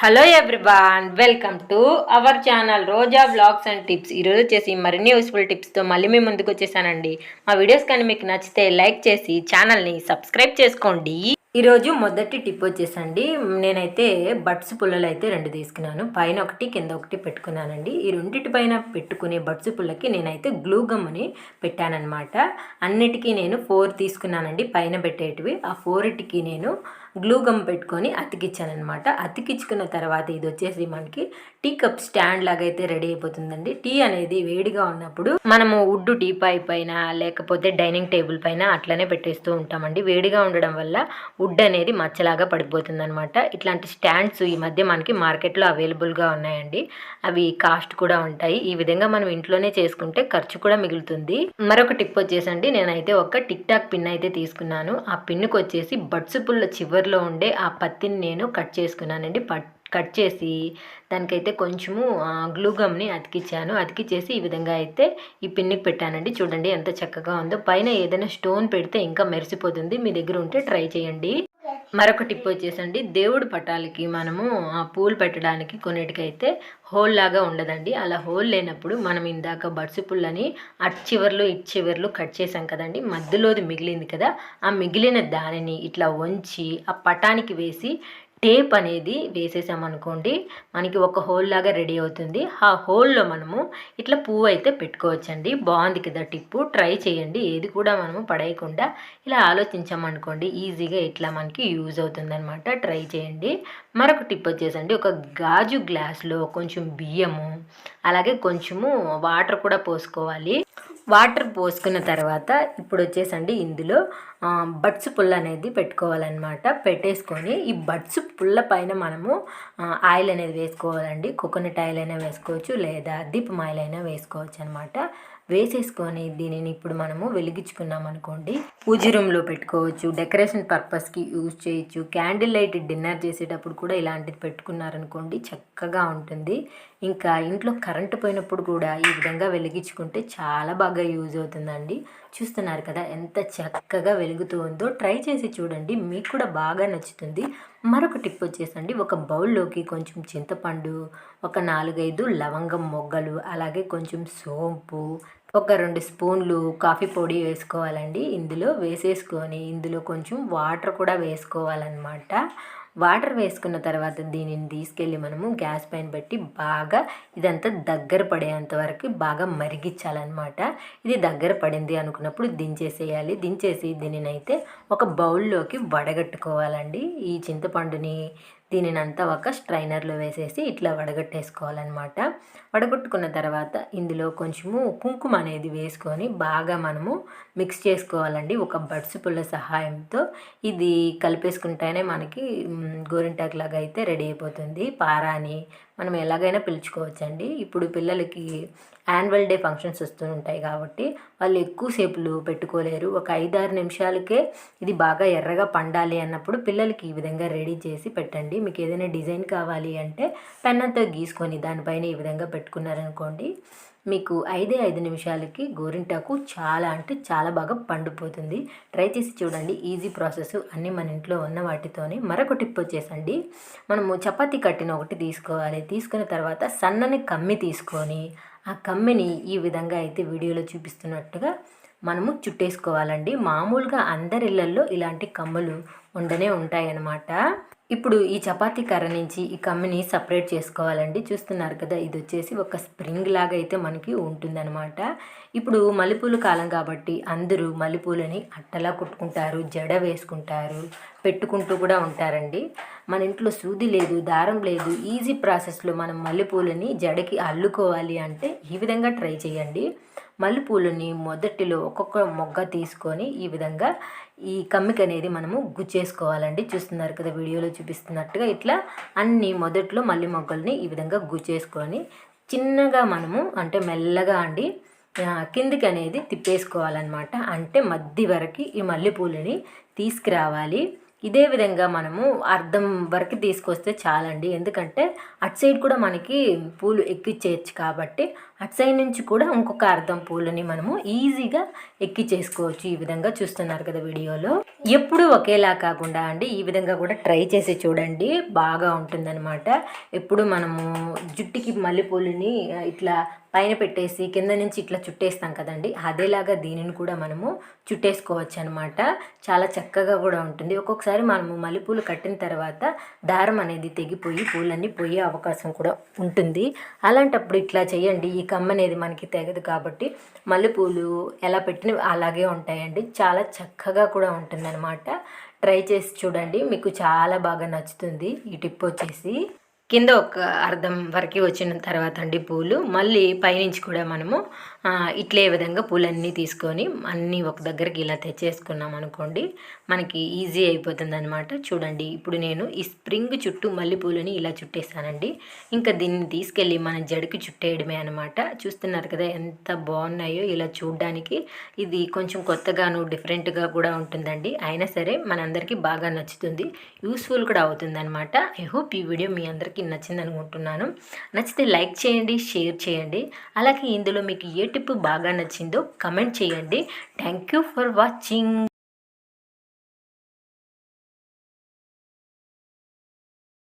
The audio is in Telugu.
Hello everyone welcome to our channel Roja blogs and tips ఈరోజు వచ్చేసి మరిన్ని యూస్ఫుల్ టిప్స్తో మళ్ళీ మేము ముందుకు వచ్చేసానండి. మా వీడియోస్ కానీ మీకు నచ్చితే లైక్ చేసి ఛానల్ని సబ్స్క్రైబ్ చేసుకోండి. ఈరోజు మొదటి టిప్ వచ్చేసండి. నేనైతే బడ్స్ పుల్లలు అయితే రెండు తీసుకున్నాను. పైన ఒకటి కింద ఒకటి పెట్టుకున్నానండి. ఈ రెండింటి పైన పెట్టుకునే బడ్స్ పుల్లకి నేనైతే గ్లూ గమ్ని పెట్టానన్నమాట. అన్నిటికీ నేను ఫోర్ తీసుకున్నానండి. పైన పెట్టేటివి. ఆ ఫోర్టికి నేను గ్లూ గమ్ పెట్టుకొని అతికిచ్చానమాట అతికించుకున్న తర్వాత ఇది వచ్చేసి మనకి టీ కప్ స్టాండ్ లాగా అయితే రెడీ అయిపోతుందండి. టీ అనేది వేడిగా ఉన్నప్పుడు మనము వుడ్ టీ పై పైన లేకపోతే డైనింగ్ టేబుల్ పైన అట్లనే పెట్టేస్తూ ఉంటామండి. వేడిగా ఉండడం వల్ల వుడ్ అనేది మచ్చలాగా పడిపోతుంది అనమాట ఇట్లాంటి స్టాండ్స్ ఈ మధ్య మనకి మార్కెట్లో అవైలబుల్గా ఉన్నాయండి. అవి కాస్ట్ కూడా ఉంటాయి. ఈ విధంగా మనం ఇంట్లోనే చేసుకుంటే ఖర్చు కూడా మిగులుతుంది. మరొక టిప్ వచ్చేసండి. నేనైతే ఒక టిక్ టాక్ పిన్ అయితే తీసుకున్నాను. ఆ పిన్నుకు వచ్చేసి బడ్స్ పుల్ల చివర్లో ఉండే ఆ పత్తిని నేను కట్ చేసుకున్నానండి. పట్ కట్ చేసి దానికైతే కొంచెము గ్లూగమ్ని అతికిచ్చాను. అతికిచ్చేసి ఈ విధంగా అయితే ఈ పిన్నికి పెట్టానండి. చూడండి ఎంత చక్కగా ఉందో. పైన ఏదైనా స్టోన్ పెడితే ఇంకా మెరిసిపోతుంది. మీ దగ్గర ఉంటే ట్రై చేయండి. మరొక టిప్ వచ్చేసండి. దేవుడి పటాలకి మనము ఆ పూలు పెట్టడానికి కొన్నిటికైతే హోల్ లాగా ఉండదండి. అలా హోల్ లేనప్పుడు మనం ఇందాక బడ్సు పుల్లని అటు చివర్లు ఇటు చివర్లు కట్ చేసాం కదండి. మధ్యలోది మిగిలింది కదా ఆ మిగిలిన దానిని ఇట్లా వంచి ఆ పటానికి వేసి టేప్ అనేది వేసేసామనుకోండి మనకి ఒక హోల్ లాగా రెడీ అవుతుంది. ఆ హోల్లో మనము ఇట్లా పువ్వు అయితే పెట్టుకోవచ్చండి. బాగుంది కదా టిప్పు. ట్రై చేయండి. ఏది కూడా మనము పడేయకుండా ఇలా ఆలోచించామనుకోండి ఈజీగా ఇట్లా మనకి యూజ్ అవుతుందన్నమాట. ట్రై చేయండి. మరొక టిప్ వచ్చేసండి. ఒక గాజు గ్లాస్లో కొంచెం బియ్యము అలాగే కొంచెము వాటర్ కూడా పోసుకోవాలి. వాటర్ పోసుకున్న తర్వాత ఇప్పుడు వచ్చేసండి ఇందులో బడ్స్ పుల్ల అనేది పెట్టుకోవాలన్నమాట. పెట్టేసుకొని ఈ బడ్స్ పుల్ల పైన మనము ఆయిల్ అనేది వేసుకోవాలండి. కోకోనట్ ఆయిల్ అయినా వేసుకోవచ్చు లేదా దీపం ఆయిల్ అయినా వేసుకోవచ్చు అనమాట వేసేసుకొని దీనిని ఇప్పుడు మనము వెలిగించుకున్నాం అనుకోండి. పూజ రూమ్లో పెట్టుకోవచ్చు డెకరేషన్ పర్పస్కి యూజ్ చేయొచ్చు. క్యాండిల్ లైట్ డిన్నర్ చేసేటప్పుడు కూడా ఇలాంటిది పెట్టుకున్నారనుకోండి చక్కగా ఉంటుంది. ఇంకా ఇంట్లో కరెంటు పోయినప్పుడు కూడా ఈ విధంగా వెలిగించుకుంటే చాలా బాగా యూజ్ అవుతుందండి. చూస్తున్నారు కదా ఎంత చక్కగా వెలుగుతూ ఉందో ట్రై చేసి చూడండి. మీకు కూడా బాగా నచ్చుతుంది. మరొక టిప్ వచ్చేసండి. ఒక బౌల్లోకి కొంచెం చింతపండు ఒక నాలుగైదు లవంగం మొగ్గలు అలాగే కొంచెం సోంపు ఒక రెండు స్పూన్లు కాఫీ పొడి వేసుకోవాలండి. ఇందులో వేసేసుకొని ఇందులో కొంచెం వాటర్ కూడా వేసుకోవాలన్నమాట. వాటర్ వేసుకున్న తర్వాత దీనిని తీసుకెళ్ళి మనము గ్యాస్ పైన పెట్టి బాగా ఇదంతా దగ్గర పడేంత వరకు బాగా మరిగించాలన్నమాట. ఇది దగ్గర పడింది అనుకున్నప్పుడు దించేసేయాలి. దించేసి దీనినైతే ఒక బౌల్లోకి వడగట్టుకోవాలండి. ఈ చింతపండుని దీనిని అంతా ఒక స్ట్రైనర్లో వేసేసి ఇట్లా వడగట్టేసుకోవాలన్నమాట. వడగొట్టుకున్న తర్వాత ఇందులో కొంచెము కుంకుమ అనేది వేసుకొని బాగా మనము మిక్స్ చేసుకోవాలండి. ఒక బడ్స్ పుల్ల సహాయంతో ఇది కలిపేసుకుంటేనే మనకి గోరింటాకు లాగా అయితే రెడీ అయిపోతుంది. పారాని మనం ఎలాగైనా పిలుచుకోవచ్చండి. ఇప్పుడు పిల్లలకి యాన్యువల్ డే ఫంక్షన్స్ వస్తూ ఉంటాయి కాబట్టి వాళ్ళు ఎక్కువసేపులు పెట్టుకోలేరు. ఒక ఐదారు నిమిషాలకే ఇది బాగా ఎర్రగా పండాలి అన్నప్పుడు పిల్లలకి ఈ విధంగా రెడీ చేసి పెట్టండి. మీకు ఏదైనా డిజైన్ కావాలి అంటే పెన్నంతో గీసుకొని దానిపైన ఈ విధంగా పెట్టుకున్నారనుకోండి మీకు ఐదే ఐదు నిమిషాలకి గోరింటాకు చాలా అంటే చాలా బాగా పండిపోతుంది. ట్రై చేసి చూడండి. ఈజీ ప్రాసెస్ అన్నీ మన ఇంట్లో ఉన్న వాటితోనే. మరొక టిప్ వచ్చేసండి. మనము చపాతీ కట్టిన ఒకటి తీసుకోవాలి. తీసుకున్న తర్వాత సన్నని కమ్మి తీసుకొని ఆ కమ్మిని ఈ విధంగా అయితే వీడియోలో చూపిస్తున్నట్టుగా మనము చుట్టేసుకోవాలండి. మామూలుగా అందరి ఇళ్ళల్లో ఇలాంటి కమ్ములు ఉండనే ఉంటాయన్నమాట. ఇప్పుడు ఈ చపాతీ కర్ర నుంచి ఈ కమ్మిని సపరేట్ చేసుకోవాలండి. చూస్తున్నారు కదా ఇది వచ్చేసి ఒక స్ప్రింగ్ లాగా అయితే మనకి ఉంటుందన్నమాట. ఇప్పుడు మల్లెపూల కాలం కాబట్టి అందరూ మల్లెపూలని అట్టలా కుట్టుకుంటారు జడ వేసుకుంటారు పెట్టుకుంటూ కూడా ఉంటారండి. మన ఇంట్లో సూది లేదు దారం లేదు ఈజీ ప్రాసెస్లో మనం మల్లెపూలని జడకి అల్లుకోవాలి అంటే ఈ విధంగా ట్రై చేయండి. మల్లెపూలని మొదటిలో ఒక్కొక్క మొగ్గ తీసుకొని ఈ విధంగా ఈ కమ్మిక అనేది మనము గుచ్చేసుకోవాలండి. చూస్తున్నారు కదా వీడియోలో చూపిస్తున్నట్టుగా ఇట్లా అన్ని మొదట్లో మల్లె మొగ్గల్ని ఈ విధంగా గుచ్చేసుకొని చిన్నగా మనము అంటే మెల్లగా అండి కిందికి అనేది తిప్పేసుకోవాలన్నమాట. అంటే మధ్య వరకు ఈ మల్లెపూలని తీసుకురావాలి. ఇదే విధంగా మనము అర్థం వరకు తీసుకొస్తే చాలండి. ఎందుకంటే అటు సైడ్ కూడా మనకి పూలు ఎక్కిచ్చేయచ్చు కాబట్టి అటు సైడ్ నుంచి కూడా ఇంకొక అర్థం పూలని మనము ఈజీగా ఎక్కిచ్చేసుకోవచ్చు ఈ విధంగా చూస్తున్నారు కదా వీడియోలో. ఎప్పుడు ఒకేలా కాకుండా అండి ఈ విధంగా కూడా ట్రై చేసి చూడండి. బాగా ఉంటుందన్నమాట. ఎప్పుడు మనము జుట్టుకి మల్లెపూలని ఇట్లా పైన పెట్టేసి కింద నుంచి ఇట్లా చుట్టేస్తాం కదండి. అదేలాగా దీనిని కూడా మనము చుట్టేసుకోవచ్చు అనమాట చాలా చక్కగా కూడా ఉంటుంది. ఒక్కొక్కసారి మనము మల్లెపూలు కట్టిన తర్వాత దారం అనేది తెగిపోయి పూలన్నీ పోయే అవకాశం కూడా ఉంటుంది. అలాంటప్పుడు ఇట్లా చేయండి. ఈ కమ్మ అనేది మనకి తెగదు కాబట్టి మల్లెపూలు ఎలా పెట్టినవి అలాగే ఉంటాయండి. చాలా చక్కగా కూడా ఉంటుందన్నమాట ట్రై చేసి చూడండి. మీకు చాలా బాగా నచ్చుతుంది. ఈ టిప్ వచ్చేసి కింద ఒక అర్థం వరకు వచ్చిన తర్వాత అండి పూలు. మళ్ళీ పైనుంచి కూడా మనము ఇట్లే విధంగా పూలన్నీ తీసుకొని అన్నీ ఒక దగ్గరికి ఇలా తెచ్చేసుకున్నాం అనుకోండి మనకి ఈజీ అయిపోతుంది అనమాట చూడండి ఇప్పుడు నేను ఈ స్ప్రింగ్ చుట్టూ మల్లెపూలని ఇలా చుట్టేసానండి. ఇంకా దీన్ని తీసుకెళ్ళి మన జడికి చుట్టేయడమే అనమాట చూస్తున్నారు కదా ఎంత బాగున్నాయో ఇలా చూడడానికి. ఇది కొంచెం కొత్తగాను డిఫరెంట్గా కూడా ఉంటుందండి. అయినా సరే మనందరికీ బాగా నచ్చుతుంది. యూస్ఫుల్ కూడా అవుతుంది అనమాట ఐ హోప్ ఈ వీడియో మీ అందరికీ నచ్చింది అనుకుంటున్నాను నచ్చితే లైక్ చేయండి షేర్ చేయండి. అలాగే ఇందులో మీకు ఏ టిప్ బాగా నచ్చిందో కమెంట్ చేయండి. Thank you for watching.